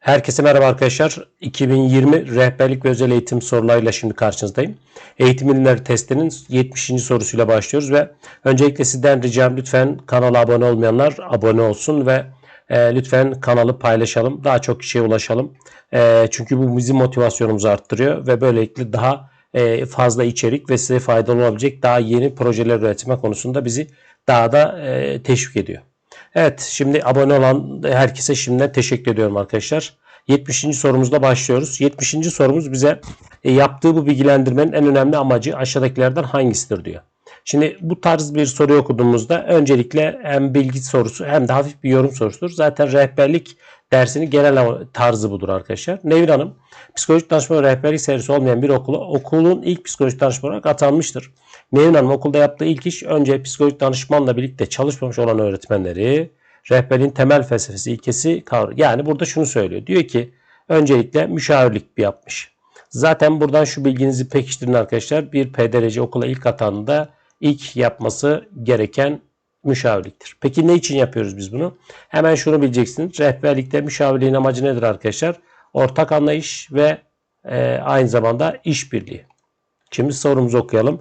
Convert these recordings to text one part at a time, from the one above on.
Herkese merhaba arkadaşlar. 2020 rehberlik ve özel eğitim sorularıyla şimdi karşınızdayım. Eğitim ürünleri testinin 70. sorusuyla başlıyoruz ve öncelikle sizden ricam lütfen kanala abone olmayanlar abone olsun ve e, lütfen kanalı paylaşalım. Daha çok kişiye ulaşalım. E, çünkü bu bizim motivasyonumuzu arttırıyor ve böylelikle daha e, fazla içerik ve size faydalı olabilecek daha yeni projeler üretme konusunda bizi daha da e, teşvik ediyor. Evet şimdi abone olan herkese şimdiden teşekkür ediyorum arkadaşlar. 70. sorumuzla başlıyoruz. 70. sorumuz bize e, yaptığı bu bilgilendirmenin en önemli amacı aşağıdakilerden hangisidir diyor. Şimdi bu tarz bir soru okuduğumuzda öncelikle hem bilgi sorusu hem de hafif bir yorum sorusudur. Zaten rehberlik dersinin genel tarzı budur arkadaşlar. Nevin Hanım psikolojik danışma rehberlik serisi olmayan bir okula okulun ilk psikolojik danışmanı olarak atanmıştır. Nevin Hanım okulda yaptığı ilk iş önce psikolojik danışmanla birlikte çalışmamış olan öğretmenleri rehberin temel felsefesi ilkesi kavrar. Yani burada şunu söylüyor. Diyor ki öncelikle müşavirlik bir yapmış. Zaten buradan şu bilginizi pekiştirin arkadaşlar. Bir PDRC okula ilk atandığında ilk yapması gereken müşavirliktir. Peki ne için yapıyoruz biz bunu? Hemen şunu bileceksiniz. Rehberlikte müşavirliğin amacı nedir arkadaşlar? Ortak anlayış ve e, aynı zamanda işbirliği. Şimdi sorumuzu okuyalım.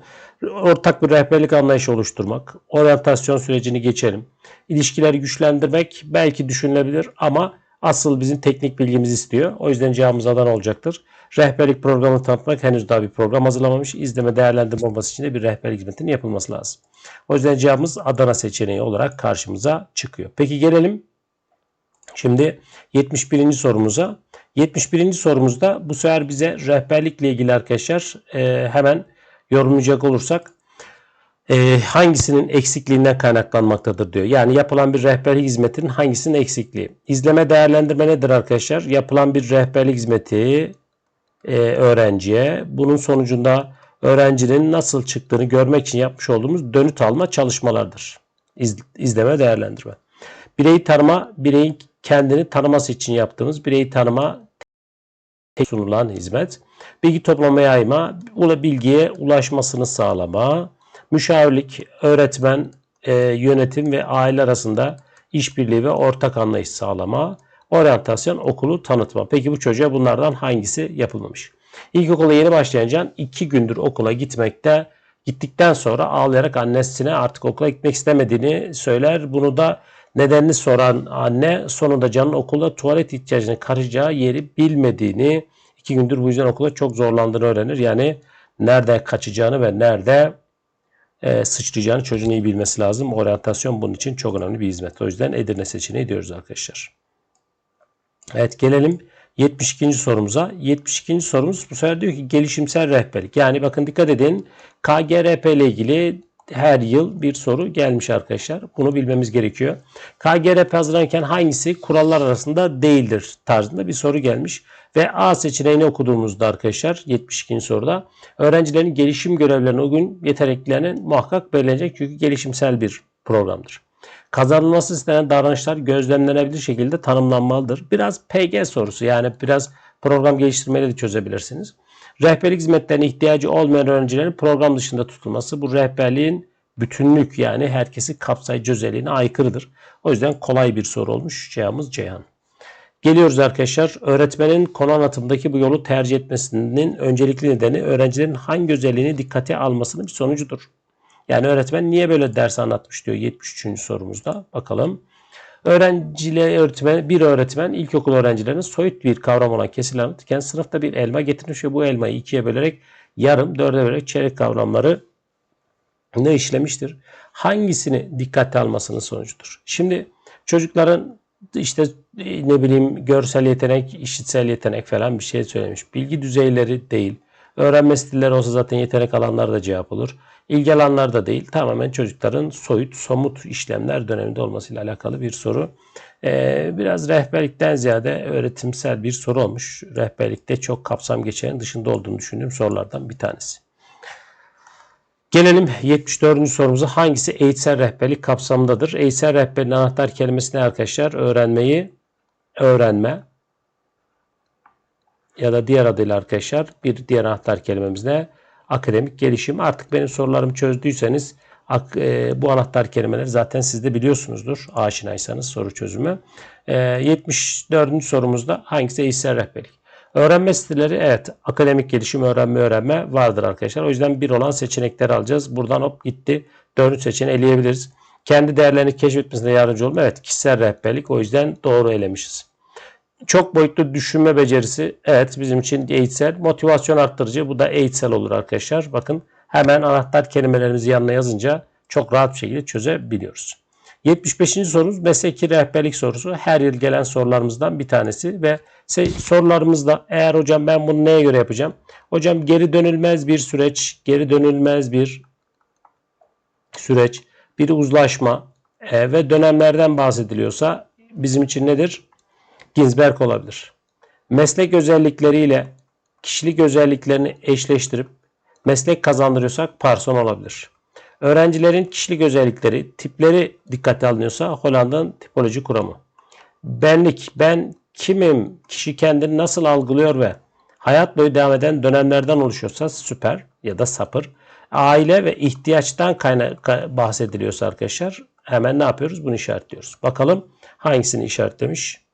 Ortak bir rehberlik anlayışı oluşturmak, oryantasyon sürecini geçelim. İlişkileri güçlendirmek belki düşünülebilir ama asıl bizim teknik bilgimiz istiyor. O yüzden cevabımız Adana olacaktır. Rehberlik programını tanıtmak henüz daha bir program hazırlamamış. İzleme değerlendirme olması için de bir rehberlik hizmetinin yapılması lazım. O yüzden cevabımız Adana seçeneği olarak karşımıza çıkıyor. Peki gelelim şimdi 71. sorumuza. 71. sorumuzda bu sefer bize rehberlikle ilgili arkadaşlar e, hemen yorumlayacak olursak e, hangisinin eksikliğinden kaynaklanmaktadır diyor. Yani yapılan bir rehberlik hizmetinin hangisinin eksikliği. İzleme değerlendirme nedir arkadaşlar? Yapılan bir rehberlik hizmeti e, öğrenciye bunun sonucunda öğrencinin nasıl çıktığını görmek için yapmış olduğumuz dönüt alma çalışmalardır. İz, izleme değerlendirme. Bireyi tanıma, bireyin kendini tanıması için yaptığımız bireyi tanıma sunulan hizmet. Bilgi toplama yayma, bilgiye ulaşmasını sağlama, müşavirlik, öğretmen, e, yönetim ve aile arasında işbirliği ve ortak anlayış sağlama, oryantasyon, okulu tanıtma. Peki bu çocuğa bunlardan hangisi yapılmamış? İlkokula yeni başlayan Can iki gündür okula gitmekte gittikten sonra ağlayarak annesine artık okula gitmek istemediğini söyler. Bunu da nedenini soran anne sonunda Can'ın okulda tuvalet ihtiyacını karışacağı yeri bilmediğini iki gündür bu yüzden okula çok zorlandığını öğrenir. Yani nerede kaçacağını ve nerede e, sıçrayacağını çocuğun iyi bilmesi lazım. Oryantasyon bunun için çok önemli bir hizmet. O yüzden Edirne seçeneği diyoruz arkadaşlar. Evet gelelim 72. sorumuza. 72. sorumuz bu sefer diyor ki gelişimsel rehberlik. Yani bakın dikkat edin KGRP ile ilgili her yıl bir soru gelmiş arkadaşlar. Bunu bilmemiz gerekiyor. KGRP hazırlanırken hangisi kurallar arasında değildir tarzında bir soru gelmiş. Ve A seçeneğini okuduğumuzda arkadaşlar 72. soruda öğrencilerin gelişim görevlerine uygun yeteneklerinin muhakkak belirlenecek çünkü gelişimsel bir programdır. Kazanılması istenen davranışlar gözlemlenebilir şekilde tanımlanmalıdır. Biraz PG sorusu yani biraz program geliştirmeyle de çözebilirsiniz. Rehberlik hizmetlerine ihtiyacı olmayan öğrencilerin program dışında tutulması bu rehberliğin bütünlük yani herkesi kapsayıcı özelliğine aykırıdır. O yüzden kolay bir soru olmuş. Cevabımız Ceyhan. Geliyoruz arkadaşlar. Öğretmenin konu anlatımındaki bu yolu tercih etmesinin öncelikli nedeni öğrencilerin hangi özelliğini dikkate almasının bir sonucudur. Yani öğretmen niye böyle ders anlatmış diyor 73. sorumuzda. Bakalım. Öğrenciyle öğretmen, bir öğretmen ilkokul öğrencilerinin soyut bir kavram olan kesir anlatırken sınıfta bir elma getirmiş ve bu elmayı ikiye bölerek yarım, dörde bölerek çeyrek kavramları ne işlemiştir? Hangisini dikkate almasının sonucudur? Şimdi çocukların işte ne bileyim görsel yetenek, işitsel yetenek falan bir şey söylemiş. Bilgi düzeyleri değil. Öğrenme stilleri olsa zaten yetenek alanları da cevap olur. İlgi alanlar da değil. Tamamen çocukların soyut, somut işlemler döneminde olmasıyla alakalı bir soru. Ee, biraz rehberlikten ziyade öğretimsel bir soru olmuş. Rehberlikte çok kapsam geçenin dışında olduğunu düşündüğüm sorulardan bir tanesi. Gelelim 74. sorumuza. Hangisi eğitsel rehberlik kapsamındadır? Eğitsel rehberliğin anahtar kelimesi ne arkadaşlar? Öğrenmeyi, öğrenme ya da diğer adıyla arkadaşlar bir diğer anahtar kelimemiz ne? Akademik gelişim. Artık benim sorularımı çözdüyseniz e, bu anahtar kelimeleri zaten siz de biliyorsunuzdur aşinaysanız soru çözümü. E, 74. sorumuzda hangisi eğitsel rehberlik? Öğrenme stilleri evet akademik gelişim öğrenme öğrenme vardır arkadaşlar. O yüzden bir olan seçenekleri alacağız. Buradan hop gitti. Dördüncü seçeneği eleyebiliriz. Kendi değerlerini keşfetmesine yardımcı olma. Evet kişisel rehberlik o yüzden doğru elemişiz. Çok boyutlu düşünme becerisi evet bizim için eğitsel. Motivasyon arttırıcı bu da eğitsel olur arkadaşlar. Bakın hemen anahtar kelimelerimizi yanına yazınca çok rahat bir şekilde çözebiliyoruz. 75. sorumuz mesleki rehberlik sorusu. Her yıl gelen sorularımızdan bir tanesi ve sorularımızda eğer hocam ben bunu neye göre yapacağım? Hocam geri dönülmez bir süreç, geri dönülmez bir süreç, bir uzlaşma e, ve dönemlerden bahsediliyorsa bizim için nedir? Ginsberg olabilir. Meslek özellikleriyle kişilik özelliklerini eşleştirip meslek kazandırıyorsak Parson olabilir. Öğrencilerin kişilik özellikleri, tipleri dikkate alınıyorsa Hollanda'nın tipoloji kuramı. Benlik, ben kimim, kişi kendini nasıl algılıyor ve hayat boyu devam eden dönemlerden oluşuyorsa süper ya da sapır. Aile ve ihtiyaçtan kaynak bahsediliyorsa arkadaşlar hemen ne yapıyoruz? Bunu işaretliyoruz. Bakalım hangisini işaretlemiş?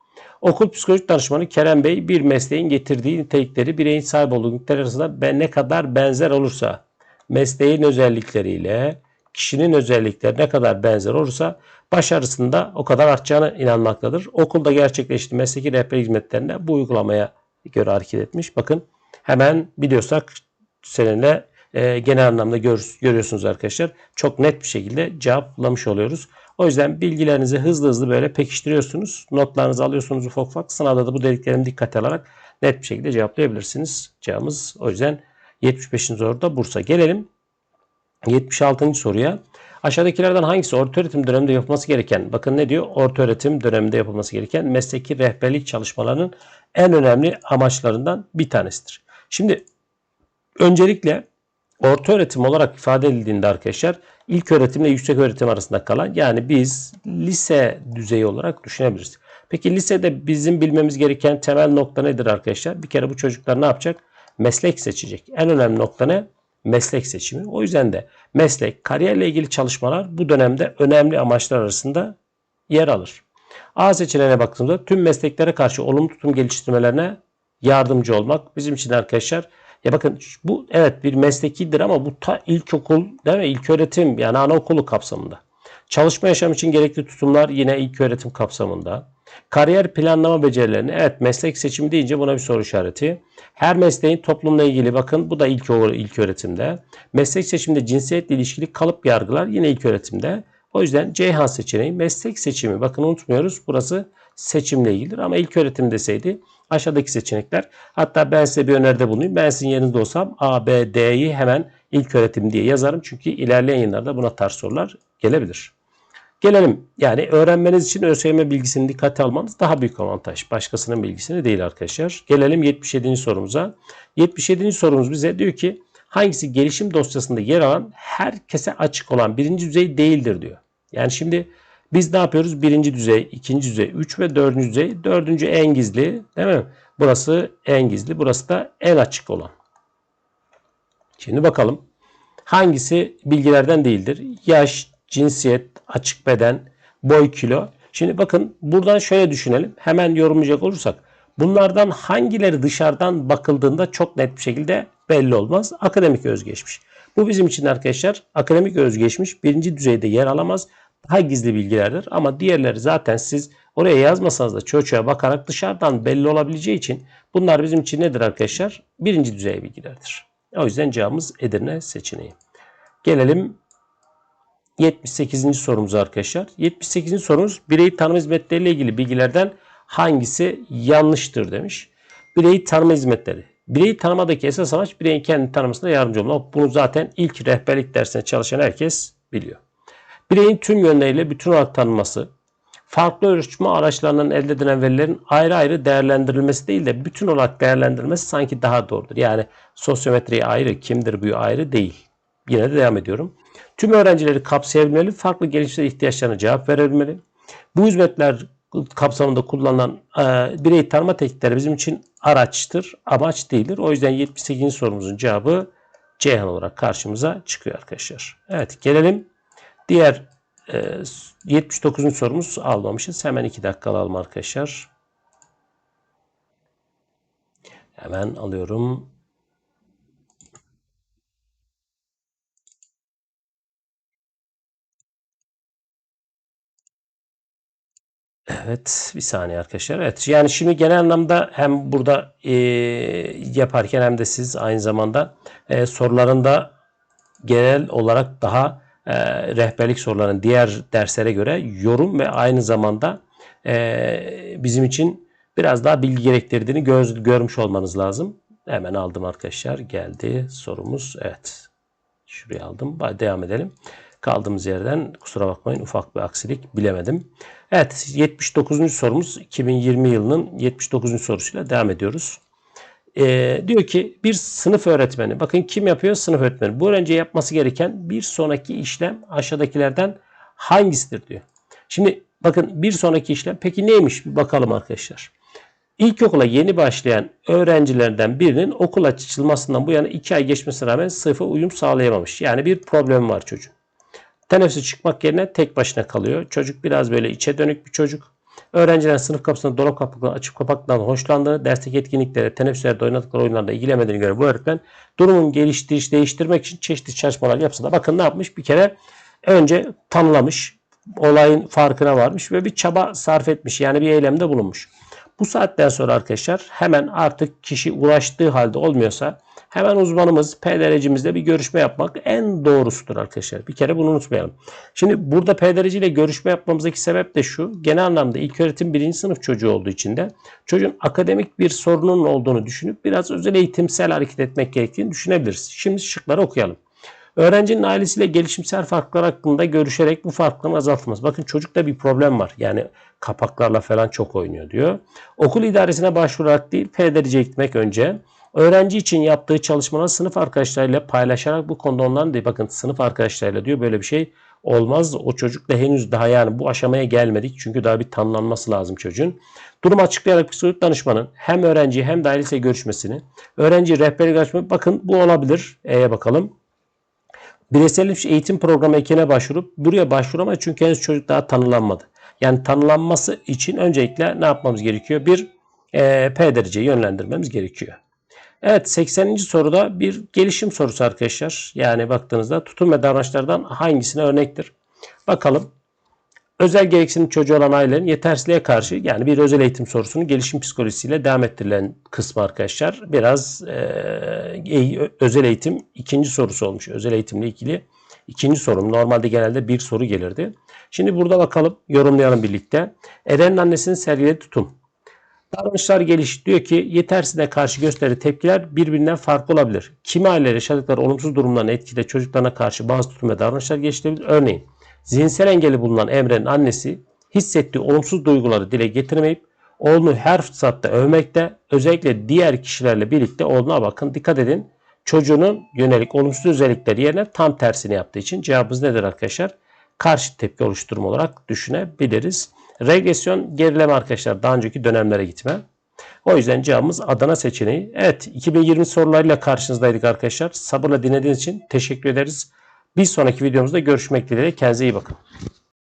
Okul psikolojik danışmanı Kerem Bey bir mesleğin getirdiği nitelikleri bireyin sahip olduğu nitelikler arasında ne kadar benzer olursa mesleğin özellikleriyle kişinin özellikleri ne kadar benzer olursa başarısında o kadar artacağına inanmaktadır. Okulda gerçekleştiği mesleki rehber hizmetlerinde bu uygulamaya göre hareket etmiş. Bakın hemen biliyorsak seninle e, genel anlamda gör, görüyorsunuz arkadaşlar. Çok net bir şekilde cevaplamış oluyoruz. O yüzden bilgilerinizi hızlı hızlı böyle pekiştiriyorsunuz. Notlarınızı alıyorsunuz ufak ufak. Sınavda da bu dediklerimi dikkate alarak net bir şekilde cevaplayabilirsiniz. Cevabımız o yüzden 75. soruda Bursa. Gelelim 76. soruya. Aşağıdakilerden hangisi orta öğretim döneminde yapılması gereken, bakın ne diyor? Orta öğretim döneminde yapılması gereken mesleki rehberlik çalışmalarının en önemli amaçlarından bir tanesidir. Şimdi öncelikle orta öğretim olarak ifade edildiğinde arkadaşlar ilk öğretimle yüksek öğretim arasında kalan yani biz lise düzeyi olarak düşünebiliriz. Peki lisede bizim bilmemiz gereken temel nokta nedir arkadaşlar? Bir kere bu çocuklar ne yapacak? Meslek seçecek. En önemli nokta ne? Meslek seçimi. O yüzden de meslek, kariyerle ilgili çalışmalar bu dönemde önemli amaçlar arasında yer alır. A seçeneğine baktığımızda tüm mesleklere karşı olumlu tutum geliştirmelerine yardımcı olmak bizim için arkadaşlar ya bakın bu evet bir meslekidir ama bu ta ilkokul değil mi? İlk öğretim yani anaokulu kapsamında. Çalışma yaşam için gerekli tutumlar yine ilk öğretim kapsamında. Kariyer planlama becerilerini evet meslek seçimi deyince buna bir soru işareti. Her mesleğin toplumla ilgili bakın bu da ilk, ilk öğretimde. Meslek seçiminde cinsiyetle ilişkili kalıp yargılar yine ilk öğretimde. O yüzden Ceyhan seçeneği meslek seçimi. Bakın unutmuyoruz burası seçimle ilgilidir ama ilk öğretim deseydi aşağıdaki seçenekler. Hatta ben size bir öneride bulunayım. Ben sizin yerinizde olsam A, B, D'yi hemen ilk öğretim diye yazarım. Çünkü ilerleyen yıllarda buna tarz sorular gelebilir. Gelelim yani öğrenmeniz için ÖSYM bilgisini dikkate almanız daha büyük avantaj. Başkasının bilgisini değil arkadaşlar. Gelelim 77. sorumuza. 77. sorumuz bize diyor ki hangisi gelişim dosyasında yer alan herkese açık olan birinci düzey değildir diyor. Yani şimdi biz ne yapıyoruz? Birinci düzey, ikinci düzey, üç ve dördüncü düzey. Dördüncü en gizli değil mi? Burası en gizli. Burası da en açık olan. Şimdi bakalım. Hangisi bilgilerden değildir? Yaş, cinsiyet, açık beden, boy, kilo. Şimdi bakın buradan şöyle düşünelim. Hemen yorumlayacak olursak. Bunlardan hangileri dışarıdan bakıldığında çok net bir şekilde belli olmaz. Akademik özgeçmiş. Bu bizim için arkadaşlar akademik özgeçmiş birinci düzeyde yer alamaz. Daha gizli bilgilerdir ama diğerleri zaten siz oraya yazmasanız da çocuğa bakarak dışarıdan belli olabileceği için bunlar bizim için nedir arkadaşlar? Birinci düzey bilgilerdir. O yüzden cevabımız Edirne seçeneği. Gelelim 78. sorumuza arkadaşlar. 78. sorumuz bireyi tanıma hizmetleriyle ilgili bilgilerden hangisi yanlıştır demiş. Bireyi tanıma hizmetleri. Bireyi tanımadaki esas amaç bireyin kendini tanımasına yardımcı olmak. Bunu zaten ilk rehberlik dersine çalışan herkes biliyor. Bireyin tüm yönleriyle bütün olarak tanınması, farklı ölçme araçlarından elde edilen verilerin ayrı ayrı değerlendirilmesi değil de bütün olarak değerlendirilmesi sanki daha doğrudur. Yani sosyometri ayrı, kimdir bu ayrı değil. Yine de devam ediyorum. Tüm öğrencileri kapsayabilmeli, farklı gelişimsel ihtiyaçlarına cevap verebilmeli. Bu hizmetler kapsamında kullanılan e, birey tanıma teknikleri bizim için araçtır, amaç değildir. O yüzden 78. sorumuzun cevabı Ceyhan olarak karşımıza çıkıyor arkadaşlar. Evet gelelim Diğer e, 79. sorumuz almamışız. Hemen 2 dakika alalım arkadaşlar. Hemen alıyorum. Evet bir saniye arkadaşlar. Evet yani şimdi genel anlamda hem burada e, yaparken hem de siz aynı zamanda e, sorularında genel olarak daha e, rehberlik sorularının diğer derslere göre yorum ve aynı zamanda e, bizim için biraz daha bilgi gerektirdiğini göz, görmüş olmanız lazım. Hemen aldım arkadaşlar. Geldi sorumuz. Evet. Şuraya aldım. Devam edelim. Kaldığımız yerden kusura bakmayın ufak bir aksilik bilemedim. Evet 79. sorumuz 2020 yılının 79. sorusuyla devam ediyoruz. Ee, diyor ki bir sınıf öğretmeni bakın kim yapıyor sınıf öğretmeni bu öğrenciye yapması gereken bir sonraki işlem aşağıdakilerden hangisidir diyor. Şimdi bakın bir sonraki işlem peki neymiş bir bakalım arkadaşlar. İlkokula yeni başlayan öğrencilerden birinin okul açılmasından bu yana 2 ay geçmesine rağmen sınıfa uyum sağlayamamış. Yani bir problem var çocuğun. Teneffüse çıkmak yerine tek başına kalıyor. Çocuk biraz böyle içe dönük bir çocuk. Öğrencilerin sınıf kapısında dolap kapaklarını açıp kapaklarından hoşlandığını, dersteki etkinliklere, teneffüslerde oynadıkları oyunlarda ilgilenmediğini göre bu öğretmen durumun geliştiriş, değiştirmek için çeşitli çalışmalar yapsa da bakın ne yapmış? Bir kere önce tanımlamış, olayın farkına varmış ve bir çaba sarf etmiş. Yani bir eylemde bulunmuş. Bu saatten sonra arkadaşlar hemen artık kişi ulaştığı halde olmuyorsa hemen uzmanımız PDR'cimizle bir görüşme yapmak en doğrusudur arkadaşlar. Bir kere bunu unutmayalım. Şimdi burada PDRC ile görüşme yapmamızdaki sebep de şu. Genel anlamda ilk öğretim birinci sınıf çocuğu olduğu için de çocuğun akademik bir sorunun olduğunu düşünüp biraz özel eğitimsel hareket etmek gerektiğini düşünebiliriz. Şimdi şıkları okuyalım. Öğrencinin ailesiyle gelişimsel farklar hakkında görüşerek bu farkların azaltılması. Bakın çocukta bir problem var. Yani kapaklarla falan çok oynuyor diyor. Okul idaresine başvurarak değil PDRC'ye gitmek önce. Öğrenci için yaptığı çalışmaları sınıf arkadaşlarıyla paylaşarak bu konuda onların da bakın sınıf arkadaşlarıyla diyor böyle bir şey olmaz. O çocuk da henüz daha yani bu aşamaya gelmedik. Çünkü daha bir tanımlanması lazım çocuğun. Durum açıklayarak psikolojik danışmanın hem öğrenci hem de ailesiyle görüşmesini, öğrenci rehberlik açmayı bakın bu olabilir. E'ye bakalım. Bireysel eğitim programı ekine başvurup buraya başvuramaz çünkü henüz çocuk daha tanılanmadı. Yani tanılanması için öncelikle ne yapmamız gerekiyor? Bir e, P dereceye yönlendirmemiz gerekiyor. Evet 80. soruda bir gelişim sorusu arkadaşlar. Yani baktığınızda tutum ve davranışlardan hangisine örnektir? Bakalım. Özel gereksinim çocuğu olan ailelerin yetersizliğe karşı yani bir özel eğitim sorusunun gelişim psikolojisiyle devam ettirilen kısmı arkadaşlar. Biraz e, özel eğitim ikinci sorusu olmuş. Özel eğitimle ilgili ikinci sorum. Normalde genelde bir soru gelirdi. Şimdi burada bakalım yorumlayalım birlikte. Eren'in annesinin sergilediği tutum. Davranışlar geliş diyor ki yetersizliğe karşı gösteri tepkiler birbirinden farklı olabilir. Kimi aileler yaşadıkları olumsuz durumların etkide çocuklarına karşı bazı tutum ve davranışlar geliştirebilir. Örneğin zihinsel engeli bulunan Emre'nin annesi hissettiği olumsuz duyguları dile getirmeyip oğlunu her fırsatta övmekte özellikle diğer kişilerle birlikte oğluna bakın dikkat edin çocuğunun yönelik olumsuz özellikleri yerine tam tersini yaptığı için cevabımız nedir arkadaşlar? Karşı tepki oluşturma olarak düşünebiliriz. Regresyon gerileme arkadaşlar daha önceki dönemlere gitme. O yüzden cevabımız Adana seçeneği. Evet 2020 sorularıyla karşınızdaydık arkadaşlar. Sabırla dinlediğiniz için teşekkür ederiz. Bir sonraki videomuzda görüşmek dileğiyle. Kendinize iyi bakın.